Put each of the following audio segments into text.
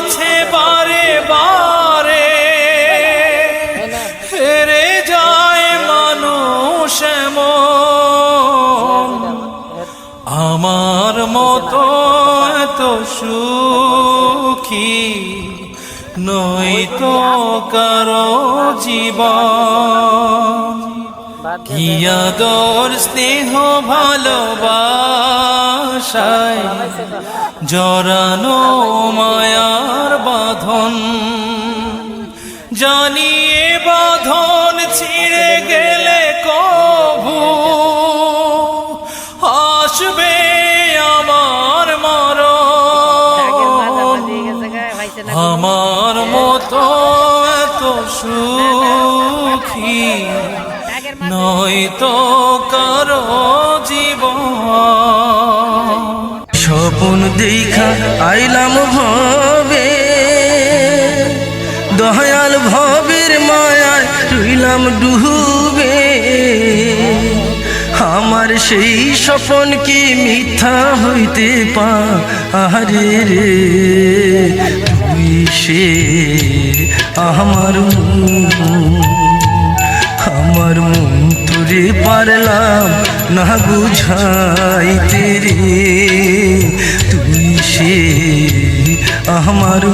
কাছে বারে বারে ফেরে যায় মানুষ আমার মতো এত সুখী নয়তো কারও জীবন। কি আদর, স্নেহ, ভালোবাসায় জরানো মায়ার বাঁধন। জানিয়ে বাঁধন ছিঁড়ে গেলে কভু। আসবে আমার মরণ। আমার মতো এত সুখী। নয়তো কারও জীবন। স্বপন দেখা আইলাম ভবে দয়াল ভবের মায়ায় রইলাম ডুবে আমার সেই স্বপন কি মিথ্যা হইতে পা আরে রে তুই সে আমার। আমার মন তোরে পারলাম না বুঝাইতে রে তুই সে আমার।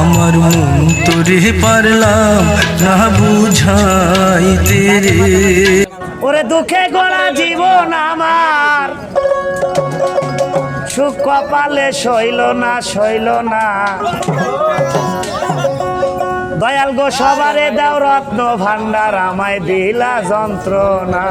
আমার মন তোরে পারলাম না বুঝাইতে রে ওরে দুঃখে গড়া জীবন আমার। সুখ কপালে সইল না সইল না। দয়াল গো সবারে দাও রত্ন ভান্ডার আমায় দিলা যন্ত্রণা।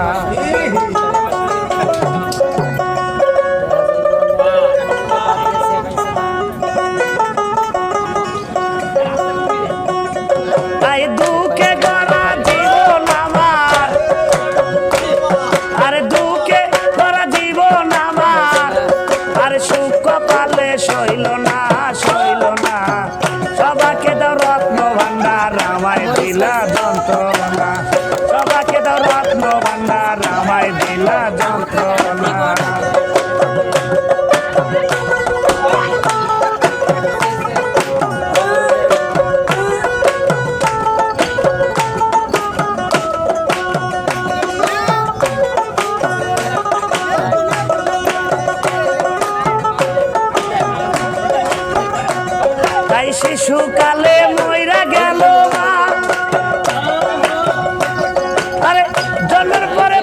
ভান্ডার আমায় দিলা যন্ত্রণা। শিশুকালে ময়রা গেল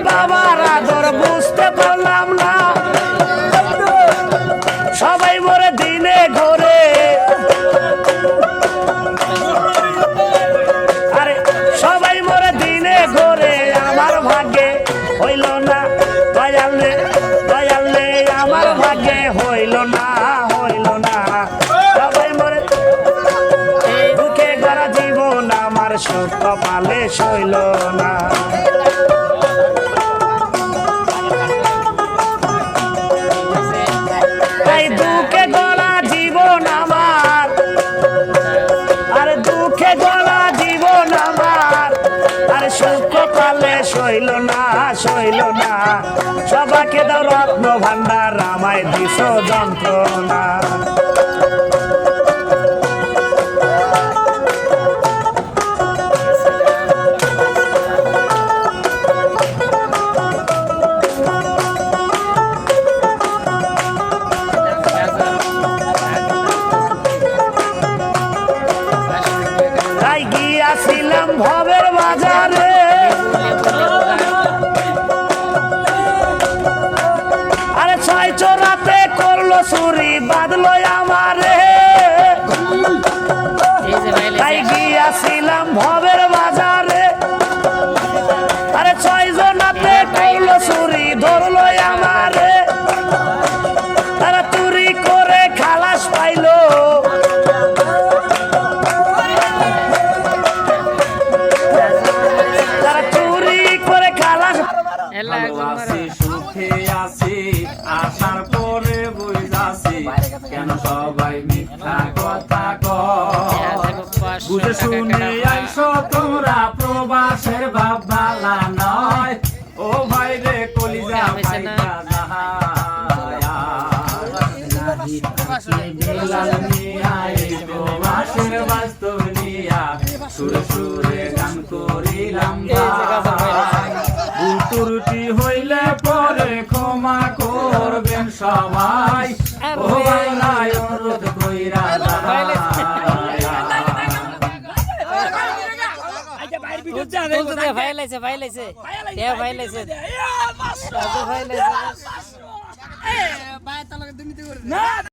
বাবার বুঝতে পারলাম না। সবাই মরে দিনে ঘরে। আরে, সবাই মরে দিনে ঘরে আমার ভাগ্যে হইল না আমার ভাগ্যে হইল না হইল না। সবাই মরে জীবন আমার সইল না। সবাকে দাও রত্ন ভান্ডার আমায় দিস যন্ত্রণা। ভালোবাসি সুখে আছি আসার পরে বুঝাছি। কেন সবাই মিথ্যা কথা বুঝে শুনে আইসো তোমরা প্রবাসের ভাববালা নয় বাস্তব নিয়া সুরে সুরে গান ত্রুটি হইলে পরে ক্ষমা করবেন সবাই ও বাংলায় অনুরোধ কইরা ভাই লাইছে ভাই লাইছে ভাই লাইছে ভাই লাইছে